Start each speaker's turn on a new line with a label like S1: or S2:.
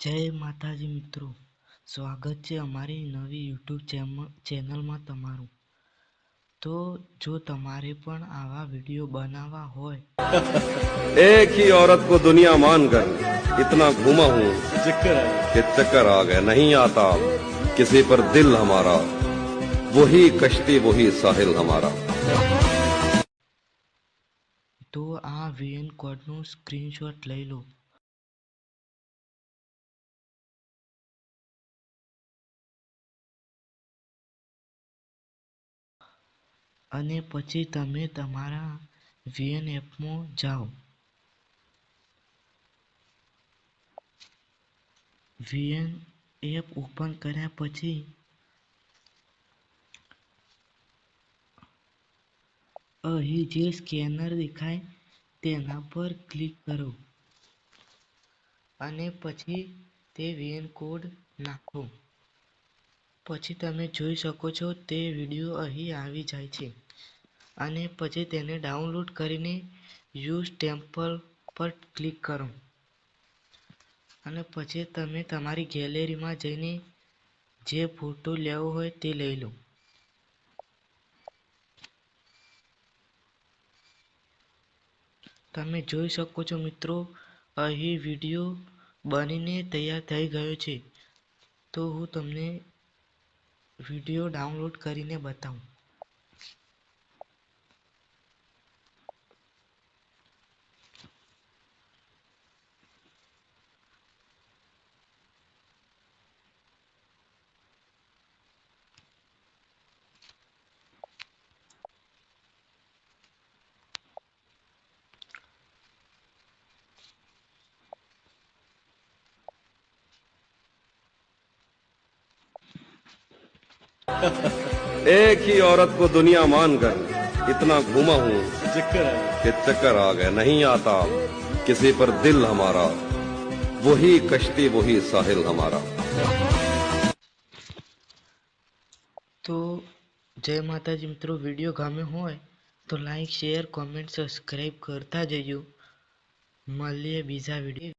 S1: જય માતાજી મિત્રો સ્વાગત છે અમારી નવી યુટ્યુબ ચેનલમાં તમારું તો જો તમારે પણ આવા વિડીયો બનાવવા હોય
S2: एक ही औरत को दुनिया मानकर इतना घूमा हूँ कि चक्कर आ गया नहीं आता किसी पर दिल हमारा वही कश्ती वही साहिल हमारा
S1: તો આ વીએન કોડનું સ્ક્રીનશોટ લઈ લો અને પછી તમે તમારા વીએન એપમાં જાઓ. વીએન એપ ઓપન કર્યા પછી અહીં જે સ્કેનર દેખાય તેના પર ક્લિક કરો અને પછી તે વીએન કોડ નાખો. પછી તમે જોઈ શકો છો તે વીડિયો અહીં આવી જાય છે. અને પછી તેને ડાઉનલોડ કરીને યુઝ ટેમ્પલ પર ક્લિક કરો. અને પછી તમે તમારી ગેલેરીમાં જઈને જે ફોટો લેવો હોય તે લઈ લો. તમે જોઈ શકો છો મિત્રો, અહીં વીડિયો બનીને તૈયાર થઈ ગયો છે. તો હું તમને વીડિયો ડાઉનલોડ કરીને બતાવું.
S2: एक ही औरत को दुनिया मानकर इतना घूमा हूँ कि चक्कर आ गया नहीं आता किसी पर दिल हमारा वही कश्ती वही साहिल हमारा
S1: તો જય માતાજી મિત્રો વિડીયો ગમ્યો હોય તો લાઈક શેર કોમેન્ટ સબસ્ક્રાઈબ કરતા જજો મળીએ બીજા વિડીયો